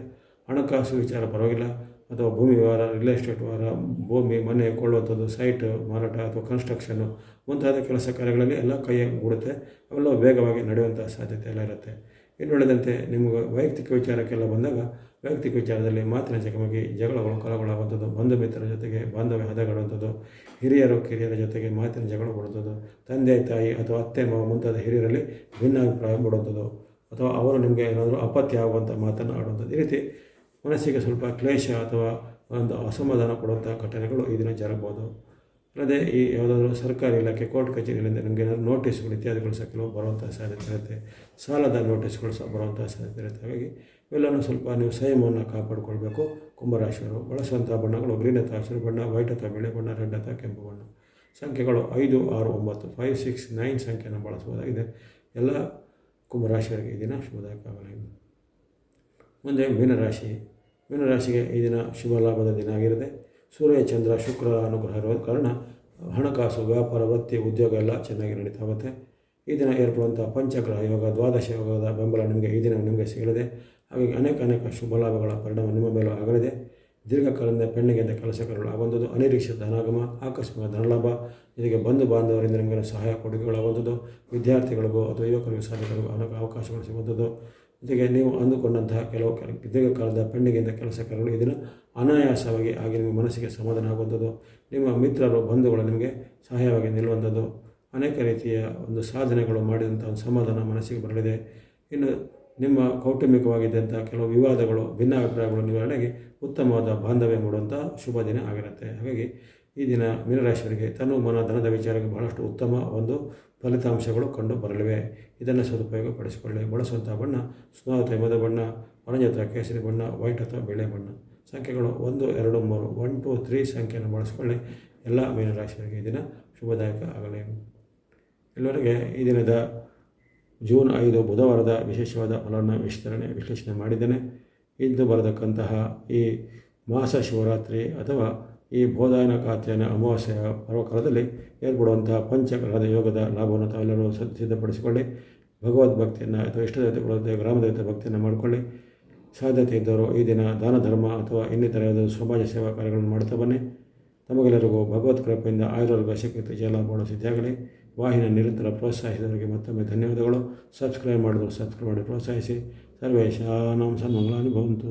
ಹಣಕಾಸು ವಿಚಾರ ಪರವಾಗಿಲ್ಲ. ಅಥವಾ ಭೂಮಿ ವ್ಯವಹಾರ ರಿಯಲ್ ಎಸ್ಟೇಟ್ ವ್ಯವಹಾರ, ಭೂಮಿ, ಮನೆ, ಕೊಳ್ಳುವಂಥದ್ದು ಸೈಟ್ ಮಾರಾಟ ಅಥವಾ ಕನ್ಸ್ಟ್ರಕ್ಷನು ಮುಂತಾದ ಕೆಲಸ ಕಾರ್ಯಗಳಲ್ಲಿ ಎಲ್ಲ ಕೈಯಾಗಿ ಕೂಡುತ್ತೆ ಅವೆಲ್ಲ ವೇಗವಾಗಿ ನಡೆಯುವಂಥ ಸಾಧ್ಯತೆ ಎಲ್ಲ ಇರುತ್ತೆ. ಇನ್ನು ಉಳಿದಂತೆ ನಿಮಗೆ ವೈಯಕ್ತಿಕ ವಿಚಾರಕ್ಕೆಲ್ಲ ಬಂದಾಗ, ವೈಯಕ್ತಿಕ ವಿಚಾರದಲ್ಲಿ ಮಾತಿನ ಚಕಮಕಿ, ಜಗಳಗಳು ಕಲಗಳಾಗುವಂಥದ್ದು ಬಂಧು ಮಿತ್ರರ ಜೊತೆಗೆ ಬಾಂಧವ್ಯ ಹದಗಾಡುವಂಥದ್ದು, ಹಿರಿಯರು, ಕಿರಿಯರ ಜೊತೆಗೆ ಮಾತಿನ ಜಗಳ ಕೊಡುವಂಥದ್ದು ತಂದೆ, ತಾಯಿ ಅಥವಾ ಅತ್ತೆ, ಮಾವ ಮುಂತಾದ ಹಿರಿಯರಲ್ಲಿ ಭಿನ್ನಾಭಿಪ್ರಾಯ ಮೂಡುವಂಥದ್ದು ಅಥವಾ ಅವರು ನಿಮಗೆ ಏನಾದರೂ ಅಪತ್ಯ ಆಗುವಂಥ ಮಾತನ್ನು ಆಡುವಂಥದ್ದು. ಈ ರೀತಿ ಮನಸ್ಸಿಗೆ ಸ್ವಲ್ಪ ಕ್ಲೇಷ ಅಥವಾ ಒಂದು ಅಸಮಾಧಾನ ಕೊಡುವಂಥ ಘಟನೆಗಳು ಈ ದಿನ ಜರಗಬಹುದು ಅಲ್ಲದೆ ಈ ಯಾವುದಾದ್ರೂ ಸರ್ಕಾರಿ ಇಲಾಖೆ, ಕೋರ್ಟ್ ಕಚೇರಿಗಳಿಂದ ನಿಮಗೆ ಏನಾದರೂ ನೋಟಿಸ್ಗಳು ಇತ್ಯಾದಿಗಳು ಸಹ ಕೆಲವು ಬರುವಂಥ ಸಾಧ್ಯತೆ ಇರುತ್ತೆ. ಸಾಲದ ನೋಟಿಸ್ಗಳು ಸಹ ಬರುವಂಥ ಸಾಧ್ಯತೆ ಇರುತ್ತೆ. ಹಾಗಾಗಿ ಇವೆಲ್ಲನೂ ಸ್ವಲ್ಪ ನೀವು ಸಂಯಮವನ್ನು ಕಾಪಾಡಿಕೊಳ್ಬೇಕು. ಕುಂಭರಾಶಿಯವರು ಬಳಸುವಂಥ ಬಣ್ಣಗಳು ಗ್ರೀನ್ ಅಥವಾ ಹಸಿರು ಬಣ್ಣ, ವೈಟ್ ಅಥವಾ ಬಿಳಿ ಬಣ್ಣ, ರೆಡ್ ಅಥವಾ ಕೆಂಪು ಬಣ್ಣ. ಸಂಖ್ಯೆಗಳು ಐದು, ಆರು, ಒಂಬತ್ತು, ಫೈವ್, ಸಿಕ್ಸ್, ನೈನ್ ಸಂಖ್ಯೆಯನ್ನು ಬಳಸಬಹುದಾಗಿದೆ ಎಲ್ಲ ಕುಂಭರಾಶಿಯವರಿಗೆ ಈ ದಿನ ಶುಭದಾಯಕ ಆಗಲಿ ಮುಂದೆ ಮೀನರಾಶಿ. ಮೀನರಾಶಿಗೆ ಈ ದಿನ ಶುಭ ಲಾಭದ ದಿನ ಆಗಿರುತ್ತೆ. ಸೂರ್ಯ, ಚಂದ್ರ, ಶುಕ್ರ ಅನುಗ್ರಹ ಇರೋ ಕಾರಣ ಹಣಕಾಸು, ವ್ಯಾಪಾರ, ವೃತ್ತಿ, ಉದ್ಯೋಗ ಎಲ್ಲ ಚೆನ್ನಾಗಿ ನಡೀತಾ ಹೋಗುತ್ತೆ ಈ ದಿನ ಏರ್ಪಡುವಂಥ ಪಂಚಗ್ರಹ ಯೋಗ, ದ್ವಾದಶ ಯೋಗದ ಬೆಂಬಲ ನಿಮಗೆ ಈ ದಿನ ನಿಮಗೆ ಸಿಗಲಿದೆ. ಹಾಗಾಗಿ ಅನೇಕ ಅನೇಕ ಶುಭ ಲಾಭಗಳ ಪರಿಣಾಮ ನಿಮ್ಮ ಮೇಲೂ ಆಗಲಿದೆ. ದೀರ್ಘಕಾಲದಿಂದ ಪೆಣ್ಣಿಗೆದ್ದ ಕೆಲಸಗಳು ಆಗುವಂಥದ್ದು ಅನಿರೀಕ್ಷಿತ ಧನಾಗಮ, ಆಕಸ್ಮಿಕ ಧನಲಾಭ, ಇದಕ್ಕೆ ಬಂಧು ಬಾಂಧವರಿಂದ ನಿಮಗೆ ಸಹಾಯ ಕೊಡುಗೆಗಳಾಗುವಂಥದ್ದು. ವಿದ್ಯಾರ್ಥಿಗಳಿಗೂ ಅಥವಾ ಯುವಕರಿಗೂ ಸಾಧಕರಿಗೂ ಅನೇಕ ಅವಕಾಶಗಳು ಸಿಗುವಂಥದ್ದು. ಜೊತೆಗೆ ನೀವು ಅಂದುಕೊಂಡಂತಹ ಕೆಲವು ಕೆಲ ದೀರ್ಘಕಾಲದ ಪೆಂಡಿಗೆಯಿಂದ ಕೆಲಸ ಇದನ್ನು ಅನಾಯಾಸವಾಗಿ ಆಗಿ ನಿಮ್ಮ ಮನಸ್ಸಿಗೆ ಸಮಾಧಾನ ಆಗುವಂಥದ್ದು, ನಿಮ್ಮ ಮಿತ್ರರು, ಬಂಧುಗಳು ನಿಮಗೆ ಸಹಾಯವಾಗಿ ನಿಲ್ಲುವಂಥದ್ದು, ಅನೇಕ ರೀತಿಯ ಒಂದು ಸಾಧನೆಗಳು ಮಾಡಿದಂಥ ಒಂದು ಸಮಾಧಾನ ಮನಸ್ಸಿಗೆ ಬರಲಿದೆ. ಇನ್ನು ನಿಮ್ಮ ಕೌಟುಂಬಿಕವಾಗಿದ್ದಂಥ ಕೆಲವು ವಿವಾದಗಳು, ಭಿನ್ನಾಭಿಪ್ರಾಯಗಳು ನಿವಾರಣೆಗೆ ಉತ್ತಮವಾದ ಬಾಂಧವ್ಯ ಮಾಡುವಂಥ ಶುಭ ದಿನ ಆಗಿರುತ್ತೆ. ಹಾಗಾಗಿ ಈ ದಿನ ಮೀನರಾಶಿಯವರಿಗೆ ತನು ಮನ ಧನದ ವಿಚಾರಕ್ಕೆ ಬಹಳಷ್ಟು ಉತ್ತಮ ಒಂದು ಫಲಿತಾಂಶಗಳು ಕಂಡು ಬರಲಿವೆ. ಇದನ್ನು ಸದುಪಯೋಗ ಪಡಿಸಿಕೊಳ್ಳಿ ಬಳಸುವಂಥ ಬಣ್ಣ ಸ್ನೋ ಅಥವಾ ಹಿಮದ ಬಣ್ಣ ಆರೆಂಜ್ ಅಥವಾ ಕೇಸರಿ ಬಣ್ಣ, ವೈಟ್ ಅಥವಾ ಬಿಳೆ ಬಣ್ಣ. ಸಂಖ್ಯೆಗಳು ಒಂದು, ಎರಡು, ಮೂರು, ಒನ್, ಟು, ತ್ರೀ ಸಂಖ್ಯೆಯನ್ನು ಬಳಸಿಕೊಳ್ಳಿ. ಎಲ್ಲ ಮೀನರಾಶಿಯವರಿಗೆ ಈ ದಿನ ಶುಭದಾಯಕ ಆಗಲಿ. ಇಲ್ಲಿವರೆಗೆ ಈ ದಿನದ ಜೂನ್ ಐದು ಬುಧವಾರದ ವಿಶೇಷವಾದ ಫಲವನ್ನು ವಿಸ್ತರಣೆ ವಿಶ್ಲೇಷಣೆ ಮಾಡಿದ್ದೇನೆ. ಇಂದು ಬರತಕ್ಕಂತಹ ಈ ಮಾಸ ಶಿವರಾತ್ರಿ ಅಥವಾ ಈ ಬೋಧಾಯನ ಖಾತೆಯನ್ನು ಅಮಾವಾಸ್ಯ ಪರ್ವಕಾಲದಲ್ಲಿ ಏರ್ಪಡುವಂತಹ ಪಂಚಗ್ರಹದ ಯೋಗದ ಲಾಭವನ್ನು ತಾವೆಲ್ಲರೂ ಸಿದ್ಧ- ಸಿದ್ಧಪಡಿಸಿಕೊಳ್ಳಿ. ಭಗವದ್ ಭಕ್ತಿಯನ್ನು ಅಥವಾ ಇಷ್ಟ ಗ್ರಾಮ ದೇವತೆ ಭಕ್ತಿಯನ್ನು ಮಾಡಿಕೊಳ್ಳಿ. ಸಾಧ್ಯತೆ ಇದ್ದವರು ಈ ದಿನ ದಾನ, ಧರ್ಮ ಅಥವಾ ಇನ್ನಿತರ ಯಾವುದಾದ್ರು ಸಮಾಜ ಸೇವಾ ಕಾರ್ಯಗಳನ್ನು ಮಾಡ್ತಾ ಬನ್ನಿ. ತಮಗೆಲ್ಲರಿಗೂ ಭಗವತ್ ಕೃಪೆಯಿಂದ ಆಯುರ್ವರ್ಗ ಶಕ್ತಿ ಜಲ ಮಾಡೋ ಸಿದ್ಧಿಯಾಗಲಿ. ವಾಹಿನ ನಿರಂತರ ಪ್ರೋತ್ಸಾಹಿಸಿದವರಿಗೆ ಮತ್ತೊಮ್ಮೆ ಧನ್ಯವಾದಗಳು. ಸಬ್ಸ್ಕ್ರೈಬ್ ಮಾಡಿದ್ರು ಸಬ್ಸ್ಕ್ರೈಬ್ ಮಾಡಿ ಪ್ರೋತ್ಸಾಹಿಸಿ. ಸರ್ವೇಶಾನಾಂ ಸನ್ಮಂಗಳಾನಿ ಭವಂತು.